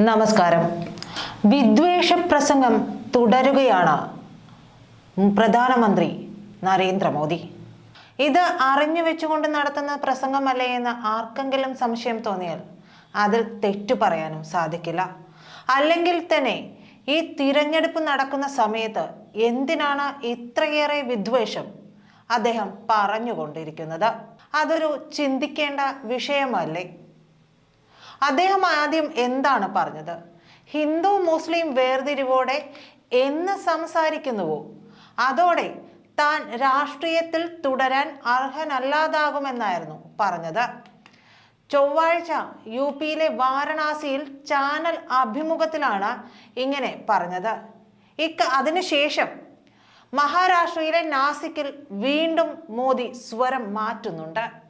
നമസ്കാരം. വിദ്വേഷ പ്രസംഗം തുടരുകയാണ് പ്രധാനമന്ത്രി നരേന്ദ്രമോദി. ഇത് അറിഞ്ഞു വെച്ചുകൊണ്ട് നടത്തുന്ന പ്രസംഗമല്ലേ എന്ന് ആർക്കെങ്കിലും സംശയം തോന്നിയാൽ അതിൽ തെറ്റു പറയാനും സാധിക്കില്ല. അല്ലെങ്കിൽ തന്നെ ഈ തിരഞ്ഞെടുപ്പ് നടക്കുന്ന സമയത്ത് എന്തിനാണ് ഇത്രയേറെ വിദ്വേഷം അദ്ദേഹം പറഞ്ഞുകൊണ്ടിരിക്കുന്നത്? അതൊരു ചിന്തിക്കേണ്ട വിഷയമല്ലേ? അദ്ദേഹം ആദ്യം എന്താണ് പറഞ്ഞത്? ഹിന്ദു മുസ്ലിം വേർതിരിവോടെ എന്ന് സംസാരിക്കുന്നുവോ? അതോടെ താൻ രാഷ്ട്രീയത്തിൽ തുടരാൻ അർഹനല്ലാതാകുമെന്നായിരുന്നു പറഞ്ഞത്. ചൊവ്വാഴ്ച യു പിയിലെ വാരണാസിയിൽ ചാനൽ അഭിമുഖത്തിലാണ് ഇങ്ങനെ പറഞ്ഞത്. ഇക്ക അതിനുശേഷം മഹാരാഷ്ട്രയിലെ നാസിക്കിൽ വീണ്ടും മോദി സ്വരം മാറ്റുന്നുണ്ട്.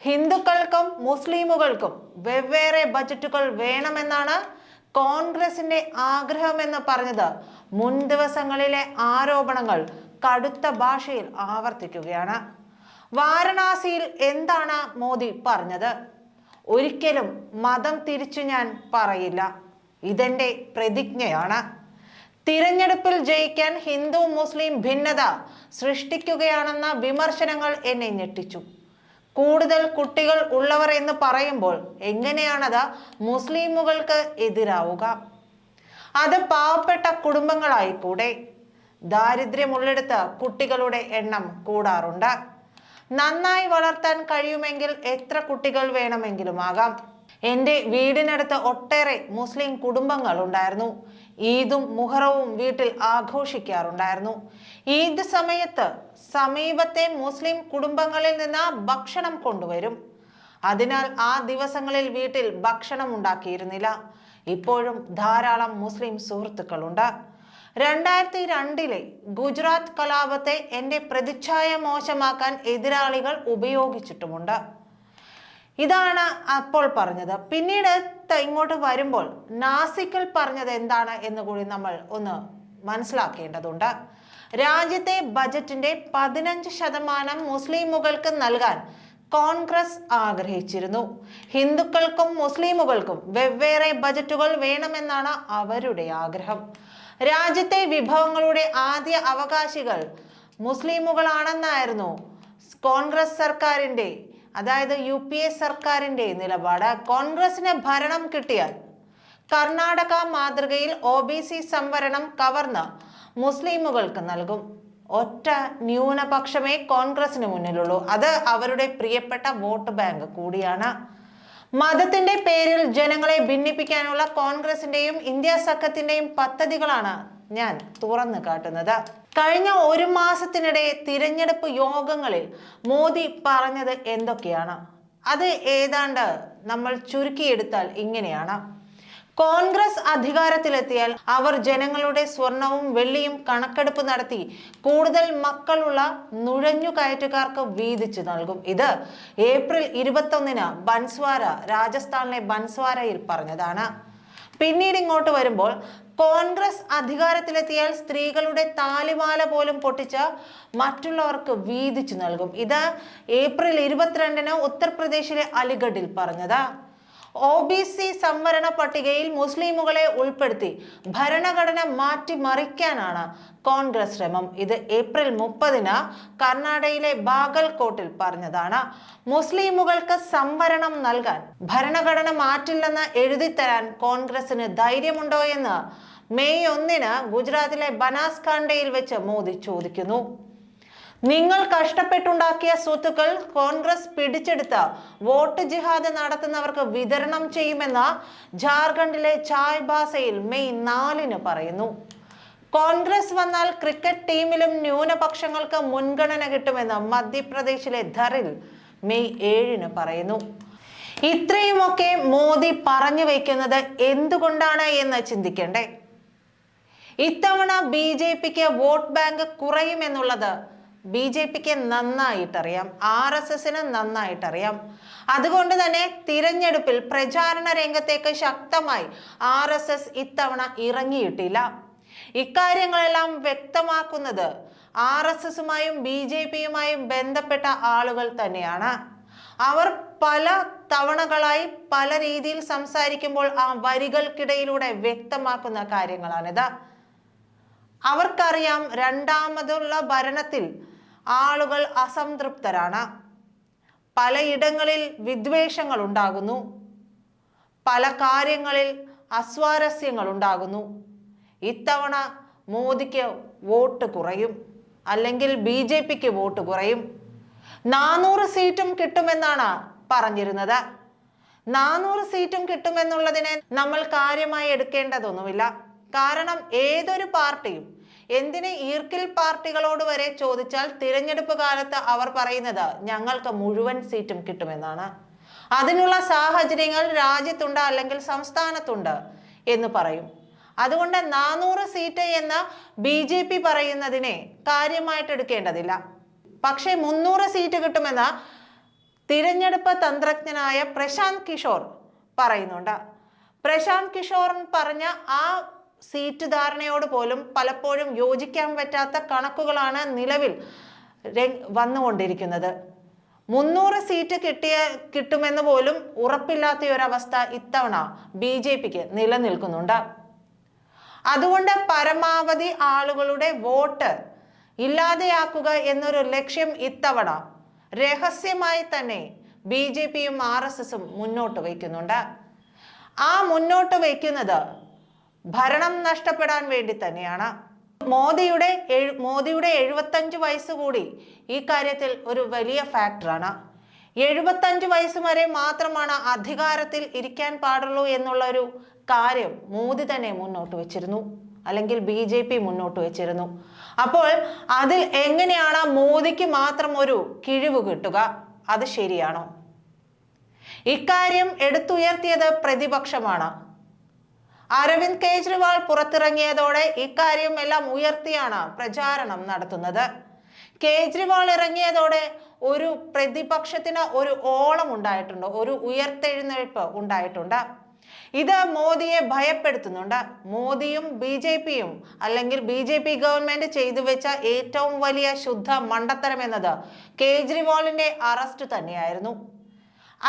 ഹിന്ദുക്കൾക്കും മുസ്ലിമുകൾക്കും വെവ്വേറെ ബജറ്റുകൾ വേണമെന്നാണ് കോൺഗ്രസിന്റെ ആഗ്രഹമെന്ന് പറഞ്ഞത്. മുൻ ദിവസങ്ങളിലെ ആരോപണങ്ങൾ കടുത്ത ഭാഷയിൽ ആവർത്തിക്കുകയാണ്. വാരണാസിയിൽ എന്താണ് മോദി പറഞ്ഞത്? ഒരിക്കലും മതം തിരിച്ചു ഞാൻ പറയില്ല. ഇതെന്റെ പ്രതിജ്ഞയാണ്. തിരഞ്ഞെടുപ്പിൽ ജയിക്കാൻ ഹിന്ദു മുസ്ലിം ഭിന്നത സൃഷ്ടിക്കുകയാണെന്ന വിമർശനങ്ങൾ എന്നെ ഞെട്ടിച്ചു. കൂടുതൽ കുട്ടികൾ ഉള്ളവർ എന്ന് പറയുമ്പോൾ എങ്ങനെയാണത് മുസ്ലിമുകൾക്ക് എതിരാവുക? അത് പാവപ്പെട്ട കുടുംബങ്ങളായി കൂടെ ദാരിദ്ര്യമുള്ളിടത്ത് കുട്ടികളുടെ എണ്ണം കൂടാറുണ്ട്. നന്നായി വളർത്താൻ കഴിയുമെങ്കിൽ എത്ര കുട്ടികൾ വേണമെങ്കിലും ആകാം. എന്റെ വീടിനടുത്ത് ഒട്ടേറെ മുസ്ലിം കുടുംബങ്ങൾ ഉണ്ടായിരുന്നു ഈദും മുഹറവും വീട്ടിൽ ആഘോഷിക്കാറുണ്ടായിരുന്നു. ഈദ് സമയത്ത് സമീപത്തെ മുസ്ലിം കുടുംബങ്ങളിൽ നിന്ന് ഭക്ഷണം കൊണ്ടുവരും. അതിനാൽ ആ ദിവസങ്ങളിൽ വീട്ടിൽ ഭക്ഷണം ഉണ്ടാക്കിയിരുന്നില്ല. ഇപ്പോഴും ധാരാളം മുസ്ലിം സുഹൃത്തുക്കളുണ്ട്. രണ്ടായിരത്തി രണ്ടിലെ ഗുജറാത്ത് കലാപത്തെ എന്റെ പ്രതിച്ഛായ മോശമാക്കാൻ എതിരാളികൾ ഉപയോഗിച്ചിട്ടുമുണ്ട്. ഇതാണ് അപ്പോൾ പറഞ്ഞത്. പിന്നീട് ഇങ്ങോട്ട് വരുമ്പോൾ നാസിക്കൽ പറഞ്ഞത് എന്താണ് എന്ന് കൂടി നമ്മൾ ഒന്ന് മനസ്സിലാക്കേണ്ടതുണ്ട്. രാജ്യത്തെ ബജറ്റിന്റെ പതിനഞ്ച് ശതമാനം മുസ്ലിമുകൾക്ക് നൽകാൻ കോൺഗ്രസ് ആഗ്രഹിച്ചിരുന്നു. ഹിന്ദുക്കൾക്കും മുസ്ലിമുകൾക്കും വെവ്വേറെ ബജറ്റുകൾ വേണമെന്നാണ് അവരുടെ ആഗ്രഹം. രാജ്യത്തെ വിഭവങ്ങളുടെ ആദ്യ അവകാശികൾ മുസ്ലിമുകളാണെന്നായിരുന്നു കോൺഗ്രസ് സർക്കാരിന്റെ അതായത് യു പി എ സർക്കാരിന്റെ നിലപാട്. കോൺഗ്രസിന് ഭരണം കിട്ടിയാൽ കർണാടക മാതൃകയിൽ ഒ ബി സി സംവരണം കവർന്ന് മുസ്ലിമുകൾക്ക് നൽകും. ഒറ്റ ന്യൂനപക്ഷമേ കോൺഗ്രസിന് മുന്നിലുള്ളൂ. അത് അവരുടെ പ്രിയപ്പെട്ട വോട്ട് ബാങ്ക് കൂടിയാണ്. മതത്തിന്റെ പേരിൽ ജനങ്ങളെ ഭിന്നിപ്പിക്കാനുള്ള കോൺഗ്രസിന്റെയും ഇന്ത്യ സഖ്യത്തിന്റെയും പദ്ധതികളാണ് ഞാൻ തുറന്നു കാട്ടുന്നത്. കഴിഞ്ഞ ഒരു മാസത്തിനിടെ തിരഞ്ഞെടുപ്പ് യോഗങ്ങളിൽ മോദി പറഞ്ഞത് എന്തൊക്കെയാണ്? അത് ഏതാണ്ട് നമ്മൾ ചുരുക്കിയെടുത്താൽ ഇങ്ങനെയാണ്. കോൺഗ്രസ് അധികാരത്തിലെത്തിയാൽ അവർ ജനങ്ങളുടെ സ്വർണവും വെള്ളിയും കണക്കെടുപ്പ് നടത്തി കൂടുതൽ മക്കളുള്ള നുഴഞ്ഞു കയറ്റുകാർക്ക് വീതിച്ചു നൽകും. ഇത് ഏപ്രിൽ ഇരുപത്തൊന്നിന് ബൻസ്വാര രാജസ്ഥാനിലെ ബൻസ്വാരയിൽ പറഞ്ഞതാണ്. പിന്നീട് ഇങ്ങോട്ട് വരുമ്പോൾ കോൺഗ്രസ് അധികാരത്തിലെത്തിയാൽ സ്ത്രീകളുടെ താലിമാല പോലും പൊട്ടിച്ച് മറ്റുള്ളവർക്ക് വീതിച്ചു നൽകും. ഇത് ഏപ്രിൽ ഇരുപത്തിരണ്ടിന് ഉത്തർപ്രദേശിലെ അലിഗഡിൽ പറഞ്ഞത്. ഒ ബി സി സംവരണ പട്ടികയിൽ മുസ്ലിമുകളെ ഉൾപ്പെടുത്തി ഭരണഘടന മാറ്റിമറിക്കാനാണ് കോൺഗ്രസ് ശ്രമം. ഇത് ഏപ്രിൽ മുപ്പതിന് കർണാടകയിലെ ബാഗൽകോട്ടിൽ പറഞ്ഞതാണ്. മുസ്ലിമുകൾക്ക് സംവരണം നൽകാൻ ഭരണഘടന മാറ്റില്ലെന്ന് എഴുതിത്തരാൻ കോൺഗ്രസിന് ധൈര്യമുണ്ടോ എന്ന് മെയ് ഒന്നിന് ഗുജറാത്തിലെ ബനാസ്കാണ്ടയിൽ വെച്ച് മോദി ചോദിക്കുന്നു. നിങ്ങൾ കഷ്ടപ്പെട്ടുണ്ടാക്കിയ സ്വത്തുക്കൾ കോൺഗ്രസ് പിടിച്ചെടുത്ത് വോട്ട് ജിഹാദ് നടത്തുന്നവർക്ക് വിതരണം ചെയ്യുമെന്ന് ജാർഖണ്ഡിലെ ചായ് ഭാസയിൽ മെയ് നാലിന് പറയുന്നു. കോൺഗ്രസ് വന്നാൽ ക്രിക്കറ്റ് ടീമിലും ന്യൂനപക്ഷങ്ങൾക്ക് മുൻഗണന കിട്ടുമെന്ന് മധ്യപ്രദേശിലെ ധറിൽ മെയ് ഏഴിന് പറയുന്നു. ഇത്രയുമൊക്കെ മോദി പറഞ്ഞു വയ്ക്കുന്നത് എന്തുകൊണ്ടാണ് എന്ന് ചിന്തിക്കണ്ടേ? ഇത്തവണ ബി ജെ പിക്ക് വോട്ട് ബാങ്ക് കുറയുമെന്നുള്ളത് ബി ജെ പിക്ക് നന്നായിട്ടറിയാം ആർ എസ് എസിന് നന്നായിട്ടറിയാം. അതുകൊണ്ട് തന്നെ തിരഞ്ഞെടുപ്പിൽ പ്രചാരണ രംഗത്തേക്ക് ശക്തമായി ആർ എസ് എസ് ഇത്തവണ ഇറങ്ങിയിട്ടില്ല. ഇക്കാര്യങ്ങളെല്ലാം വ്യക്തമാക്കുന്നത് ആർ എസ് എസുമായും ബി ജെ പിയുമായും ബന്ധപ്പെട്ട ആളുകൾ തന്നെയാണ്. അവർ പല തവണകളായി പല രീതിയിൽ സംസാരിക്കുമ്പോൾ ആ വരികൾക്കിടയിലൂടെ വ്യക്തമാക്കുന്ന കാര്യങ്ങളാണിത്. അവർക്കറിയാം രണ്ടാമതുള്ള ഭരണത്തിൽ ആളുകൾ അസംതൃപ്തരാണ്. പലയിടങ്ങളിൽ വിദ്വേഷങ്ങൾ ഉണ്ടാകുന്നു പല കാര്യങ്ങളിൽ അസ്വാരസ്യങ്ങൾ ഉണ്ടാകുന്നു ഇത്തവണ മോദിക്ക് വോട്ട് കുറയും. അല്ലെങ്കിൽ ബി ജെ പിക്ക് വോട്ട് കുറയും. നാനൂറ് സീറ്റും കിട്ടുമെന്നാണ് പറഞ്ഞിരുന്നത്. നാനൂറ് സീറ്റും കിട്ടുമെന്നുള്ളതിനെ നമ്മൾ കാര്യമായി എടുക്കേണ്ടതൊന്നുമില്ല. കാരണം ഏതൊരു പാർട്ടിയും എന്തിന് ഈർക്കിൽ പാർട്ടികളോട് വരെ ചോദിച്ചാൽ തിരഞ്ഞെടുപ്പ് കാലത്ത് അവർ പറയുന്നത് ഞങ്ങൾക്ക് മുഴുവൻ സീറ്റും കിട്ടുമെന്നാണ്. അതിനുള്ള സാഹചര്യങ്ങൾ രാജ്യത്തുണ്ട് അല്ലെങ്കിൽ സംസ്ഥാനത്തുണ്ട് എന്ന് പറയും. അതുകൊണ്ട് നാനൂറ് സീറ്റ് എന്ന ബി ജെ പി പറയുന്നതിനെ കാര്യമായിട്ട് എടുക്കേണ്ടതില്ല. പക്ഷേ മുന്നൂറ് സീറ്റ് കിട്ടുമെന്ന തിരഞ്ഞെടുപ്പ് തന്ത്രജ്ഞനായ പ്രശാന്ത് കിഷോർ പറയുന്നുണ്ട്. പ്രശാന്ത് കിഷോർ പറഞ്ഞ ആ സീറ്റ് ധാരണയോട് പോലും പലപ്പോഴും യോജിക്കാൻ പറ്റാത്ത കണക്കുകളാണ് നിലവിൽ വന്നുകൊണ്ടിരിക്കുന്നത്. മുന്നൂറ് സീറ്റ് കിട്ടിയ കിട്ടുമെന്ന് പോലും ഉറപ്പില്ലാത്ത ഒരവസ്ഥ ഇത്തവണ ബി ജെ പിക്ക് നിലനിൽക്കുന്നുണ്ട്. അതുകൊണ്ട് പരമാവധി ആളുകളുടെ വോട്ട് ഇല്ലാതെയാക്കുക എന്നൊരു ലക്ഷ്യം ഇത്തവണ രഹസ്യമായി തന്നെ ബി ജെ പിയും ആർ എസ് എസും മുന്നോട്ട് വയ്ക്കുന്നുണ്ട്. ആ മുന്നോട്ട് വയ്ക്കുന്നത് ഭരണം നഷ്ടപ്പെടാൻ വേണ്ടി തന്നെയാണ്. മോദിയുടെ മോദിയുടെ എഴുപത്തഞ്ച് വയസ്സ് കൂടി ഈ കാര്യത്തിൽ ഒരു വലിയ ഫാക്ടറാണ്. എഴുപത്തഞ്ച് വയസ്സ് വരെ മാത്രമാണ് അധികാരത്തിൽ ഇരിക്കാൻ പാടുള്ളൂ എന്നുള്ള ഒരു കാര്യം മോദി തന്നെ മുന്നോട്ട് വെച്ചിരുന്നു. അല്ലെങ്കിൽ ബി ജെ പി മുന്നോട്ട് വെച്ചിരുന്നു. അപ്പോൾ അതിൽ എങ്ങനെയാണ് മോദിക്ക് മാത്രം ഒരു കിഴിവ് കിട്ടുക? അത് ശരിയാണോ? ഇക്കാര്യം എടുത്തുയർത്തിയത് പ്രതിപക്ഷമാണ്. അരവിന്ദ് കെജ്രിവാൾ പുറത്തിറങ്ങിയതോടെ ഇക്കാര്യം എല്ലാം ഉയർത്തിയാണ് പ്രചാരണം നടത്തുന്നത്. കേജ്രിവാൾ ഇറങ്ങിയതോടെ ഒരു പ്രതിപക്ഷത്തിന് ഒരു ഓളം ഉണ്ടായിട്ടുണ്ട് ഒരു ഉയർത്തെഴുന്നേൽപ്പ് ഉണ്ടായിട്ടുണ്ട്. ഇത് മോദിയെ ഭയപ്പെടുത്തുന്നുണ്ട്. മോദിയും ബി ജെ പിയും അല്ലെങ്കിൽ ബി ജെ പി ഗവൺമെന്റ് ചെയ്തു വെച്ച ഏറ്റവും വലിയ ശുദ്ധ മണ്ടത്തരം എന്നത് കേജ്രിവാളിന്റെ അറസ്റ്റ് തന്നെയായിരുന്നു.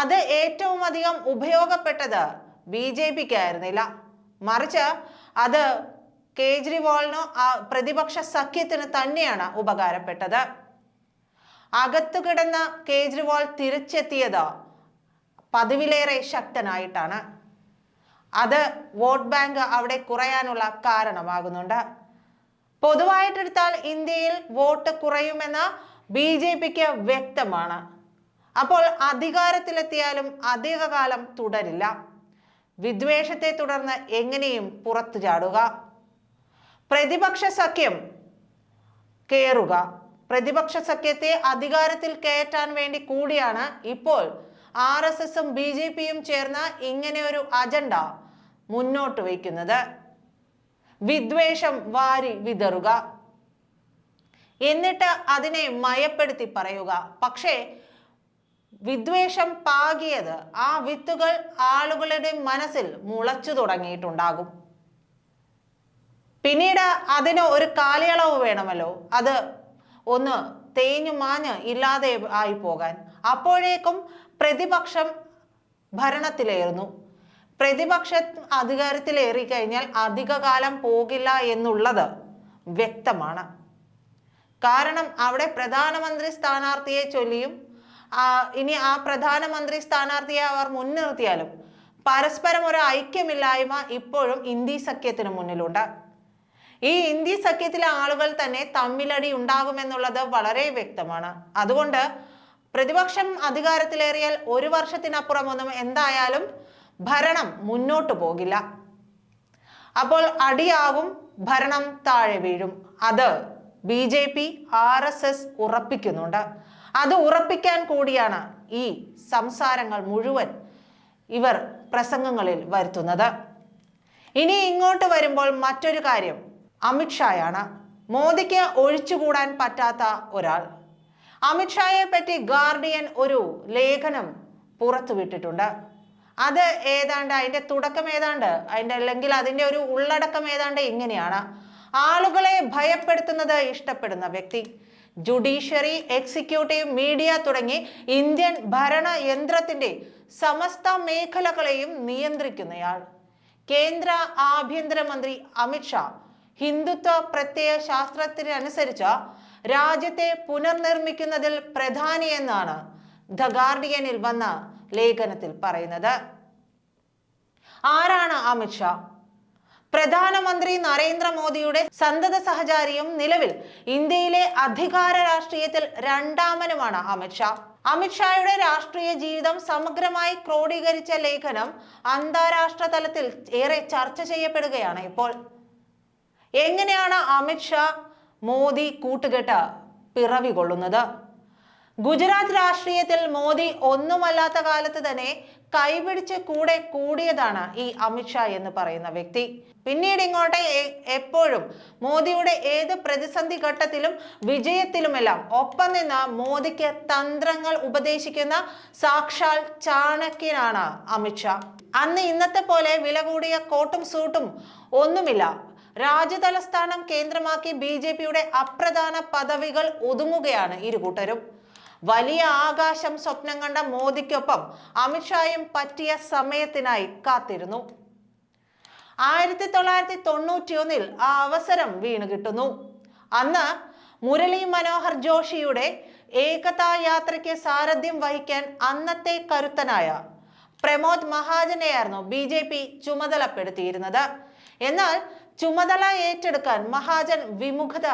അത് ഏറ്റവും അധികം ഉപയോഗപ്പെട്ടത് ബി ജെ പിക്ക് ആയിരുന്നില്ല മറിച്ച് അത് കേജ്രിവാളിനോ ആ പ്രതിപക്ഷ സഖ്യത്തിന് തന്നെയാണ് ഉപകാരപ്പെട്ടത്. അകത്തു കിടന്ന കേജ്രിവാൾ തിരിച്ചെത്തിയത് പതിവിലേറെ ശക്തനായിട്ടാണ്. അത് വോട്ട് ബാങ്ക് അവിടെ കുറയാനുള്ള കാരണമാകുന്നുണ്ട്. പൊതുവായിട്ടെടുത്താൽ ഇന്ത്യയിൽ വോട്ട് കുറയുമെന്ന് ബി ജെ പിക്ക് വ്യക്തമാണ്. അപ്പോൾ അധികാരത്തിലെത്തിയാലും അധികകാലം തുടരില്ല. വിദ്വേഷത്തെ തുടർന്ന് എങ്ങനെയും പുറത്തു ചാടുക. പ്രതിപക്ഷ സഖ്യം കയറുക പ്രതിപക്ഷ സഖ്യത്തെ അധികാരത്തിൽ കയറ്റാൻ വേണ്ടി കൂടിയാണ് ഇപ്പോൾ ആർ എസ് എസും ബി ജെ പിയും ചേർന്ന് ഇങ്ങനെ ഒരു അജണ്ട മുന്നോട്ട് വയ്ക്കുന്നത്. വിദ്വേഷം വാരി വിതറുക. എന്നിട്ട് അതിനെ മയപ്പെടുത്തി പറയുക. പക്ഷേ വിദ്വേഷം പാകിയത് ആ വിത്തുകൾ ആളുകളുടെ മനസ്സിൽ മുളച്ചു തുടങ്ങിയിട്ടുണ്ടാകും. പിന്നീട് അതിന് ഒരു കാലയളവ് വേണമല്ലോ. അത് ഒന്ന് തേഞ്ഞു മാഞ്ഞ് ഇല്ലാതെ ആയി പോകാൻ. അപ്പോഴേക്കും പ്രതിപക്ഷം ഭരണത്തിലേറുന്നു. പ്രതിപക്ഷം അധികാരത്തിലേറി കഴിഞ്ഞാൽ അധികകാലം പോകില്ല എന്നുള്ളത് വ്യക്തമാണ്. കാരണം അവിടെ പ്രധാനമന്ത്രി സ്ഥാനാർത്ഥിയെ ചൊല്ലിയും ഇനി ആ പ്രധാനമന്ത്രി സ്ഥാനാർത്ഥിയെ അവർ മുൻനിർത്തിയാലും പരസ്പരം ഒരു ഐക്യമില്ലായ്മ ഇപ്പോഴും ഇന്ത്യ സഖ്യത്തിന് മുന്നിലുണ്ട്. ഈ ഇന്ത്യ സഖ്യത്തിലെ ആളുകൾ തന്നെ തമ്മിലടി ഉണ്ടാകുമെന്നുള്ളത് വളരെ വ്യക്തമാണ്. അതുകൊണ്ട് പ്രതിപക്ഷം അധികാരത്തിലേറിയാൽ ഒരു വർഷത്തിനപ്പുറമൊന്നും എന്തായാലും ഭരണം മുന്നോട്ട് പോകില്ല. അപ്പോൾ അടിയാകും ഭരണം താഴെ വീഴും. അത് B J P R S S ഉറപ്പിക്കുന്നുണ്ട്. അത് ഉറപ്പിക്കാൻ കൂടിയാണ് ഈ സംസാരങ്ങൾ മുഴുവൻ ഇവർ പ്രസംഗങ്ങളിൽ വരുത്തുന്നത്. ഇനി ഇങ്ങോട്ട് വരുമ്പോൾ മറ്റൊരു കാര്യം. അമിത്ഷായാണ് മോദിക്ക് ഒഴിച്ചുകൂടാൻ പറ്റാത്ത ഒരാൾ. അമിത്ഷായെ പറ്റി ഗാർഡിയൻ ഒരു ലേഖനം പുറത്തുവിട്ടിട്ടുണ്ട് അത് ഏതാണ്ട് അതിന്റെ തുടക്കം ഏതാണ്ട് അതിന്റെ അല്ലെങ്കിൽ അതിന്റെ ഒരു ഉള്ളടക്കം ഏതാണ്ട് ഇങ്ങനെയാണ്. ആളുകളെ ഭയപ്പെടുത്തുന്നത് ഇഷ്ടപ്പെടുന്ന വ്യക്തി. ജുഡീഷ്യറി എക്സിക്യൂട്ടീവ് മീഡിയ തുടങ്ങി ഇന്ത്യൻ ഭരണ യന്ത്രത്തിന്റെ സമസ്ത മേഖലകളെയും നിയന്ത്രിക്കുന്നയാൾ. കേന്ദ്ര ആഭ്യന്തരമന്ത്രി അമിത്ഷാ ഹിന്ദുത്വ പ്രത്യയ ശാസ്ത്രത്തിനനുസരിച്ച് രാജ്യത്തെ പുനർനിർമ്മിക്കുന്നതിൽ പ്രധാനിയെന്നാണ് ദ ഗാർഡിയനിൽ വന്ന ലേഖനത്തിൽ പറയുന്നത്. ആരാണ് അമിത്ഷാ പ്രധാനമന്ത്രി നരേന്ദ്രമോദിയുടെ സന്തത സഹചാരിയും നിലവിൽ ഇന്ത്യയിലെ അധികാര രാഷ്ട്രീയത്തിൽ രണ്ടാമനുമാണ് അമിത്ഷാ അമിത്ഷായുടെ രാഷ്ട്രീയ ജീവിതം സമഗ്രമായി ക്രോഡീകരിച്ച ലേഖനം അന്താരാഷ്ട്ര തലത്തിൽ ഏറെ ചർച്ച ചെയ്യപ്പെടുകയാണ് ഇപ്പോൾ. എങ്ങനെയാണ് അമിത്ഷാ മോദി കൂട്ടുകെട്ട് പിറവി കൊള്ളുന്നത് ഗുജറാത്ത് രാഷ്ട്രീയത്തിൽ മോദി ഒന്നുമല്ലാത്ത കാലത്ത് തന്നെ കൈപിടിച്ച് കൂടെ കൂടിയതാണ് ഈ അമിത്ഷാ എന്ന് പറയുന്ന വ്യക്തി. പിന്നീട് ഇങ്ങോട്ട് എപ്പോഴും മോദിയുടെ ഏത് പ്രതിസന്ധി ഘട്ടത്തിലും വിജയത്തിലുമെല്ലാം ഒപ്പം നിന്ന് മോദിക്ക് തന്ത്രങ്ങൾ ഉപദേശിക്കുന്ന സാക്ഷാൽ ചാണക്യനാണ് അമിത്ഷാ അന്ന് ഇന്നത്തെ പോലെ വില കൂടിയ കോട്ടും സൂട്ടും ഒന്നുമില്ല. രാജ്യതലസ്ഥാനം കേന്ദ്രമാക്കി ബി ജെ പിയുടെ അപ്രധാന പദവികൾ ഒതുങ്ങുകയാണ് ഇരുകൂട്ടരും വലിയ ആകാശം സ്വപ്നം കണ്ട മോദിക്കൊപ്പം അമിത്ഷായും പറ്റിയ സമയത്തിനായി കാത്തിരുന്നു. ആയിരത്തി തൊള്ളായിരത്തി തൊണ്ണൂറ്റിയൊന്നിൽ ആ അവസരം വീണ് കിട്ടുന്നു. അന്ന് മുരളി മനോഹർ ജോഷിയുടെ ഏകതാ യാത്രയ്ക്ക് സാരഥ്യം വഹിക്കാൻ അന്നത്തെ കരുത്തനായ പ്രമോദ് മഹാജനെയായിരുന്നു ബി ജെ പി ചുമതലപ്പെടുത്തിയിരുന്നത്. എന്നാൽ ചുമതല ഏറ്റെടുക്കാൻ മഹാജൻ വിമുഖത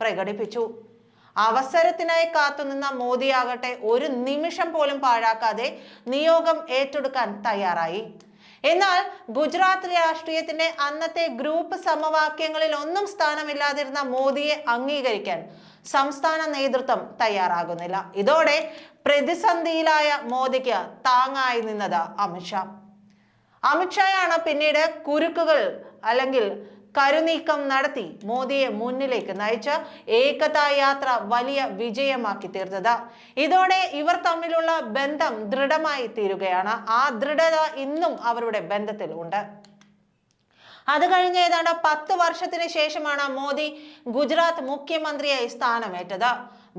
പ്രകടിപ്പിച്ചു. അവസരത്തിനായി കാത്തുനിന്ന മോദിയാകട്ടെ ഒരു നിമിഷം പോലും പാഴാക്കാതെ നിയോഗം ഏറ്റെടുക്കാൻ തയ്യാറായി. എന്നാൽ ഗുജറാത്ത് രാഷ്ട്രീയത്തിന്റെ അന്നത്തെ ഗ്രൂപ്പ് സമവാക്യങ്ങളിൽ ഒന്നും സ്ഥാനമില്ലാതിരുന്ന മോദിയെ അംഗീകരിക്കാൻ സംസ്ഥാന നേതൃത്വം തയ്യാറാകുന്നില്ല. ഇതോടെ പ്രതിസന്ധിയിലായ മോദിക്ക് താങ്ങായി നിന്നത് അമിത്ഷാ. അമിത്ഷായാണ് പിന്നീട് കുരുക്കുകൾ അല്ലെങ്കിൽ കരുനീക്കം നടത്തി മോദിയെ മുന്നിലേക്ക് നയിച്ച ഏകതാ യാത്ര വലിയ വിജയമാക്കി തീർത്തത്. ഇതോടെ ഇവർ തമ്മിലുള്ള ബന്ധം ദൃഢമായി തീരുകയാണ്. ആ ദൃഢത ഇന്നും അവരുടെ ബന്ധത്തിൽ ഉണ്ട്. അത് കഴിഞ്ഞ് ഏതാണ്ട് പത്ത് വർഷത്തിന് ശേഷമാണ് മോദി ഗുജറാത്ത് മുഖ്യമന്ത്രിയായി സ്ഥാനമേറ്റത്.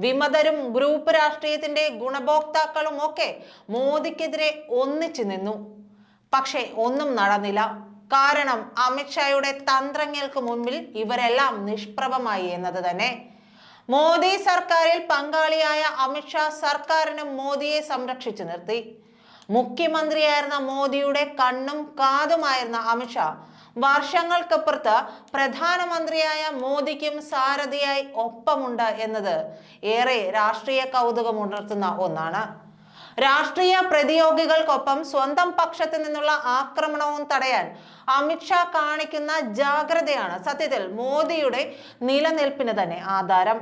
വിമതരും ഗ്രൂപ്പ് രാഷ്ട്രീയത്തിന്റെ ഗുണഭോക്താക്കളും ഒക്കെ മോദിക്കെതിരെ ഒന്നിച്ചു നിന്നു. പക്ഷേ ഒന്നും നടന്നില്ല. കാരണം അമിത്ഷായുടെ തന്ത്രങ്ങൾക്ക് മുമ്പിൽ ഇവരെല്ലാം നിഷ്പ്രഭമായി എന്നത് തന്നെ. മോദി സർക്കാരിൽ പങ്കാളിയായ അമിത്ഷാ സർക്കാരിനും മോദിയെ സംരക്ഷിച്ചു നിർത്തി. മുഖ്യമന്ത്രിയായിരുന്ന മോദിയുടെ കണ്ണും കാതുമായിരുന്ന അമിത്ഷാ വർഷങ്ങൾക്കപ്പുറത്ത് പ്രധാനമന്ത്രിയായ മോദിക്കും സാരഥിയായി ഒപ്പമുണ്ട് എന്നത് ഏറെ രാഷ്ട്രീയ കൗതുകമുണർത്തുന്ന ഒന്നാണ്. രാഷ്ട്രീയ പ്രതിയോഗികൾക്കൊപ്പം സ്വന്തം പക്ഷത്തു നിന്നുള്ള ആക്രമണവും തടയാൻ അമിത്ഷാ കാണിക്കുന്ന ജാഗ്രതയാണ് സത്യത്തിൽ മോദിയുടെ നിലനിൽപ്പിന് തന്നെ ആധാരം.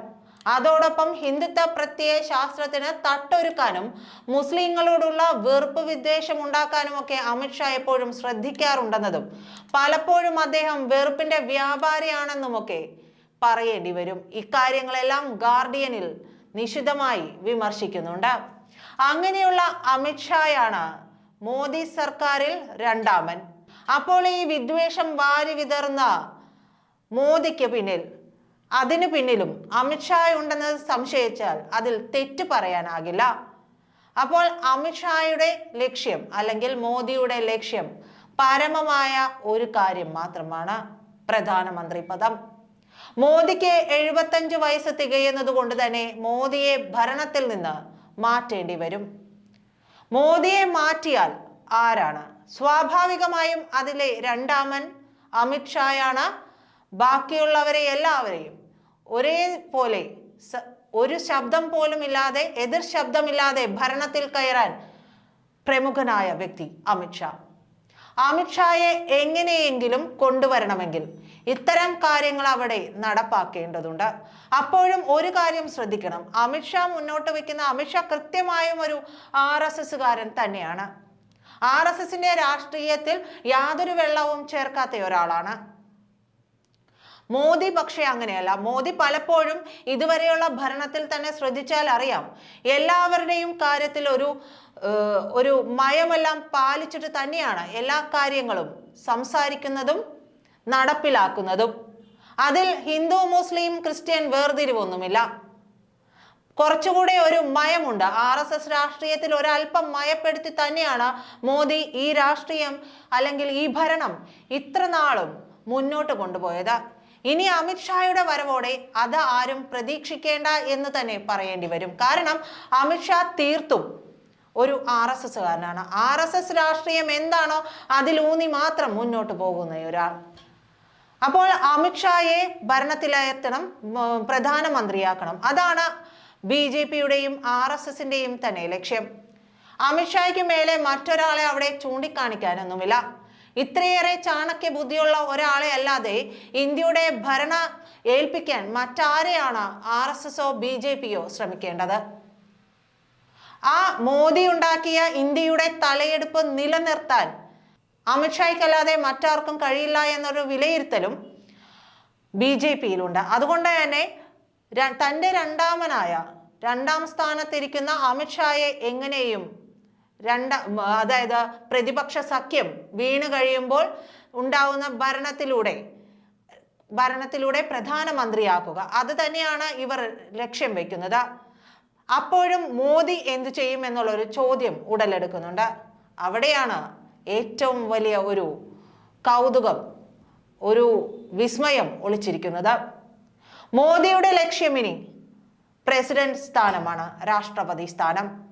അതോടൊപ്പം ഹിന്ദുത്വ പ്രത്യയ ശാസ്ത്രത്തിന് തട്ടൊരുക്കാനും മുസ്ലിങ്ങളോടുള്ള വെറുപ്പ് വിദ്വേഷം ഉണ്ടാക്കാനും ഒക്കെ അമിത്ഷാ എപ്പോഴും ശ്രദ്ധിക്കാറുണ്ടെന്നതും പലപ്പോഴും അദ്ദേഹം വെറുപ്പിന്റെ വ്യാപാരിയാണെന്നുമൊക്കെ പറയേണ്ടി വരും. ഇക്കാര്യങ്ങളെല്ലാം ഗാർഡിയനിൽ നിശിതമായി വിമർശിക്കുന്നുണ്ട്. അങ്ങനെയുള്ള അമിത്ഷായാണ് മോദി സർക്കാരിൽ രണ്ടാമൻ. അപ്പോൾ ഈ വിദ്വേഷം വാരി വിതർന്ന മോദിക്ക് പിന്നിൽ അതിനു പിന്നിലും അമിത്ഷാ ഉണ്ടെന്ന് സംശയിച്ചാൽ അതിൽ തെറ്റ് പറയാനാകില്ല. അപ്പോൾ അമിത്ഷായുടെ ലക്ഷ്യം അല്ലെങ്കിൽ മോദിയുടെ ലക്ഷ്യം പരമമായ ഒരു കാര്യം മാത്രമാണ്. പ്രധാനമന്ത്രി പദം. മോദിക്ക് എഴുപത്തഞ്ച് വയസ്സ് തികയുന്നത് കൊണ്ട് തന്നെ മോദിയെ ഭരണത്തിൽ നിന്ന് മാറ്റേണ്ടി വരും. മോദിയെ മാറ്റിയാൽ ആരാണ്? സ്വാഭാവികമായും അതിലെ രണ്ടാമൻ അമിത്ഷായാണ് ബാക്കിയുള്ളവരെ എല്ലാവരെയും ഒരേപോലെ ഒരു ശബ്ദം പോലും ഇല്ലാതെ എതിർ ശബ്ദമില്ലാതെ ഭരണത്തിൽ കയറാൻ പ്രമുഖനായ വ്യക്തി അമിത്ഷാ അമിത്ഷായെ എങ്ങനെയെങ്കിലും കൊണ്ടുവരണമെങ്കിൽ ഇത്തരം കാര്യങ്ങൾ അവിടെ നടപ്പാക്കേണ്ടതുണ്ട്. അപ്പോഴും ഒരു കാര്യം ശ്രദ്ധിക്കണം. അമിത്ഷാ മുന്നോട്ട് വയ്ക്കുന്ന അമിത്ഷാ കൃത്യമായും ഒരു ആർ എസ് എസ്സുകാരൻ തന്നെയാണ്. ആർ എസ് എസിന്റെ രാഷ്ട്രീയത്തിൽ യാതൊരു വെള്ളവും ചേർക്കാത്ത ഒരാളാണ്. മോദി പക്ഷേ അങ്ങനെയല്ല. മോദി പലപ്പോഴും ഇതുവരെയുള്ള ഭരണത്തിൽ തന്നെ ശ്രദ്ധിച്ചാൽ അറിയാം. എല്ലാവരുടെയും കാര്യത്തിൽ ഒരു ഒരു മയമെല്ലാം പാലിച്ചിട്ട് തന്നെയാണ് എല്ലാ കാര്യങ്ങളും സംസാരിക്കുന്നതും നടപ്പിലാക്കുന്നതും. അതിൽ ഹിന്ദു മുസ്ലിം ക്രിസ്ത്യൻ വേർതിരിവൊന്നുമില്ല. കുറച്ചുകൂടെ ഒരു മയമുണ്ട്. ആർ എസ് എസ് രാഷ്ട്രീയത്തിൽ ഒരല്പം മയപ്പെടുത്തി തന്നെയാണ് മോദി ഈ രാഷ്ട്രീയം അല്ലെങ്കിൽ ഈ ഭരണം ഇത്ര നാളും മുന്നോട്ട് കൊണ്ടുപോയത്. ഇനി അമിത്ഷായുടെ വരവോടെ അത് ആരും പ്രതീക്ഷിക്കേണ്ട എന്ന് തന്നെ പറയേണ്ടി വരും. കാരണം അമിത്ഷാ തീർത്തും ഒരു ആർ എസ് എസ്സുകാരനാണ്. ആർ എസ് എസ് രാഷ്ട്രീയം എന്താണോ അതിലൂന്നി മാത്രം മുന്നോട്ട് പോകുന്ന ഒരാൾ. അപ്പോൾ അമിത്ഷായെ ഭരണത്തിലെത്തണം പ്രധാനമന്ത്രിയാക്കണം. അതാണ് ബി ജെ പിയുടെയും ആർ എസ് എസിന്റെയും തന്നെ ലക്ഷ്യം. അമിത്ഷായ്ക്ക് മേലെ മറ്റൊരാളെ അവിടെ ചൂണ്ടിക്കാണിക്കാനൊന്നുമില്ല. ഇത്രയേറെ ചാണക്യ ബുദ്ധിയുള്ള ഒരാളെ അല്ലാതെ ഇന്ത്യയുടെ ഭരണ ഏൽപ്പിക്കാൻ മറ്റാരെയാണ് ആർ എസ് എസോ ബി ജെ പിയോ ശ്രമിക്കേണ്ടത്? ആ മോദി ഉണ്ടാക്കിയ ഇന്ത്യയുടെ തലയെടുപ്പ് നിലനിർത്താൻ അമിത്ഷായ്ക്കല്ലാതെ മറ്റാർക്കും കഴിയില്ല എന്നൊരു വിലയിരുത്തലും ബി ജെ പിയിലുണ്ട്. അതുകൊണ്ട് തന്നെ തന്റെ രണ്ടാമനായ രണ്ടാം സ്ഥാനത്തിരിക്കുന്ന അമിത്ഷായെ എങ്ങനെയും രണ്ട അതായത് പ്രതിപക്ഷ സഖ്യം വീണ് കഴിയുമ്പോൾ ഉണ്ടാവുന്ന ഭരണത്തിലൂടെ ഭരണത്തിലൂടെ പ്രധാനമന്ത്രിയാക്കുക. അത് തന്നെയാണ് ഇവർ ലക്ഷ്യം വെക്കുന്നത്. അപ്പോഴും മോദി എന്തു ചെയ്യും എന്നുള്ളൊരു ചോദ്യം ഉടലെടുക്കുന്നുണ്ട്. അവിടെയാണ് ഏറ്റവും വലിയ ഒരു കൗതുകം ഒരു വിസ്മയം ഒളിച്ചിരിക്കുന്നത് മോദിയുടെ ലക്ഷ്യം ഇനി പ്രസിഡന്റ് സ്ഥാനമാണ് രാഷ്ട്രപതി സ്ഥാനം.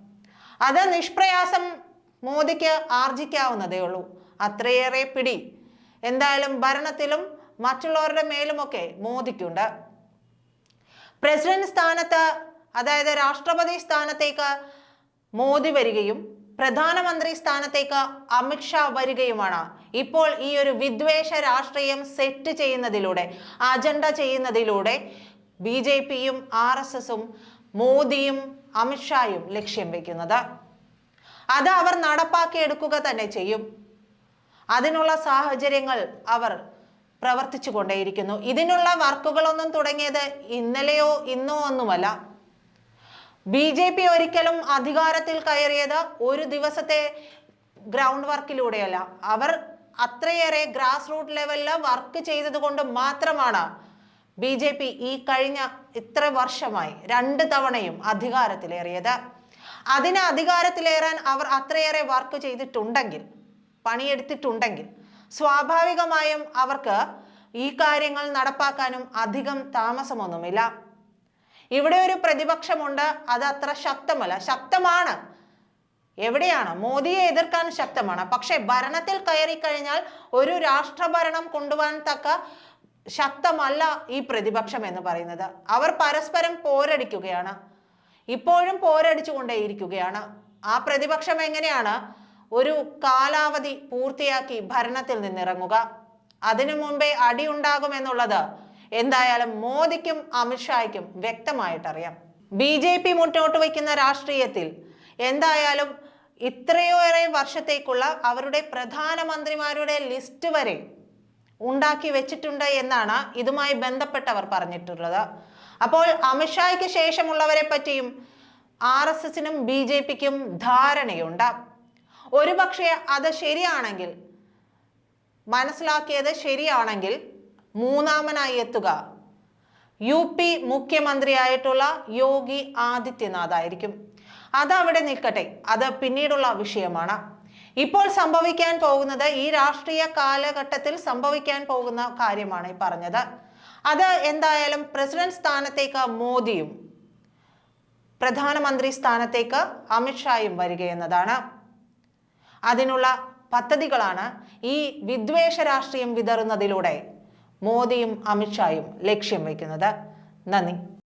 അത് നിഷ്പ്രയാസം മോദിക്ക് ആർജിക്കാവുന്നതേ ഉള്ളൂ. അത്രയേറെ പിടി. എന്തായാലും ഭരണത്തിലും മറ്റുള്ളവരുടെ മേലുമൊക്കെ മോദിക്കുണ്ട്. പ്രസിഡന്റ് സ്ഥാനത്ത് അതായത് രാഷ്ട്രപതി സ്ഥാനത്തേക്ക് മോദി വരികയും പ്രധാനമന്ത്രി സ്ഥാനത്തേക്ക് അമിത്ഷാ വരികയുമാണ്. ഇപ്പോൾ ഈ ഒരു വിദ്വേഷ രാഷ്ട്രീയം സെറ്റ് ചെയ്യുന്നതിലൂടെ അജണ്ട ചെയ്യുന്നതിലൂടെ ബി ജെ പിയും ആർ എസ് എസും മോദിയും അമിത്ഷായും ലക്ഷ്യം വെക്കുന്നത്. അത് അവർ നടപ്പാക്കിയെടുക്കുക തന്നെ ചെയ്യും. അതിനുള്ള സാഹചര്യങ്ങൾ അവർ പ്രവർത്തിച്ചു കൊണ്ടേയിരിക്കുന്നു. ഇതിനുള്ള വർക്കുകളൊന്നും തുടങ്ങിയത് ഇന്നലെയോ ഇന്നോ ഒന്നുമല്ല. ബി ജെ പി ഒരിക്കലും അധികാരത്തിൽ കയറിയത് ഒരു ദിവസത്തെ ഗ്രൗണ്ട് വർക്കിലൂടെയല്ല അവർ അത്രയേറെ ഗ്രാസ് റൂട്ട് ലെവലിൽ വർക്ക് ചെയ്തത് കൊണ്ട് മാത്രമാണ് ബി ജെ പി ഈ കഴിഞ്ഞ ഇത്ര വർഷമായി രണ്ട് തവണയും അധികാരത്തിലേറിയത്. അതിന് അധികാരത്തിലേറാൻ അവർ അത്രയേറെ വർക്ക് ചെയ്തിട്ടുണ്ടെങ്കിൽ പണിയെടുത്തിട്ടുണ്ടെങ്കിൽ സ്വാഭാവികമായും അവർക്ക് ഈ കാര്യങ്ങൾ നടപ്പാക്കാനും അധികം താമസമൊന്നുമില്ല. ഇവിടെ ഒരു പ്രതിപക്ഷമുണ്ട് അത് അത്ര ശക്തമല്ല. ശക്തമാണ്. എവിടെയാണ്? മോദിയെ എതിർക്കാൻ ശക്തമാണ്. പക്ഷേ ഭരണത്തിൽ കയറി കഴിഞ്ഞാൽ ഒരു രാഷ്ട്രഭരണം കൊണ്ടുപോകാൻ തക്ക ശക്തമല്ല ഈ പ്രതിപക്ഷം എന്ന് പറയുന്നത്. അവർ പരസ്പരം പോരടിക്കുകയാണ്. ഇപ്പോഴും പോരടിച്ചുകൊണ്ടേയിരിക്കുകയാണ്. ആ പ്രതിപക്ഷം എങ്ങനെയാണ്? ഒരു കാലാവധി പൂർത്തിയാക്കി ഭരണത്തിൽ നിന്നിറങ്ങുക. അതിനു മുമ്പേ അടിയുണ്ടാകുമെന്നുള്ളത് എന്തായാലും മോദിക്കും അമിത്ഷായ്ക്കും വ്യക്തമായിട്ടറിയാം. ബി ജെ പി മുന്നോട്ട് വയ്ക്കുന്ന രാഷ്ട്രീയത്തിൽ എന്തായാലും ഇത്രയേറെ വർഷത്തേക്കുള്ള അവരുടെ പ്രധാനമന്ത്രിമാരുടെ ലിസ്റ്റ് വരെ ഉണ്ടാക്കി വെച്ചിട്ടുണ്ട് എന്നാണ് ഇതുമായി ബന്ധപ്പെട്ടവർ പറഞ്ഞിട്ടുള്ളത്. അപ്പോൾ അമിത്ഷായ്ക്ക് ശേഷമുള്ളവരെ പറ്റിയും ആർ എസ് എസിനും ബി ജെ പിക്കും ധാരണയുണ്ട്. ഒരുപക്ഷെ അത് ശരിയാണെങ്കിൽ മനസ്സിലാക്കിയത് ശരിയാണെങ്കിൽ മൂന്നാമനായി എത്തുക. യു പി മുഖ്യമന്ത്രിയായിട്ടുള്ള യോഗി ആദിത്യനാഥ് ആയിരിക്കും. അതവിടെ നിൽക്കട്ടെ. അത് പിന്നീടുള്ള വിഷയമാണ്. ഇപ്പോൾ സംഭവിക്കാൻ പോകുന്നത് ഈ രാഷ്ട്രീയ കാലഘട്ടത്തിൽ സംഭവിക്കാൻ പോകുന്ന കാര്യമാണ് ഈ പറഞ്ഞത്. അത് എന്തായാലും പ്രസിഡന്റ് സ്ഥാനത്തേക്ക് മോദിയും പ്രധാനമന്ത്രി സ്ഥാനത്തേക്ക് അമിത്ഷായും വരികയെന്നതാണ് അതിനുള്ള പദ്ധതികളാണ് ഈ വിദ്വേഷ രാഷ്ട്രീയം വിതറുന്നതിലൂടെ മോദിയും അമിത്ഷായും ലക്ഷ്യം വയ്ക്കുന്നത്. നന്ദി.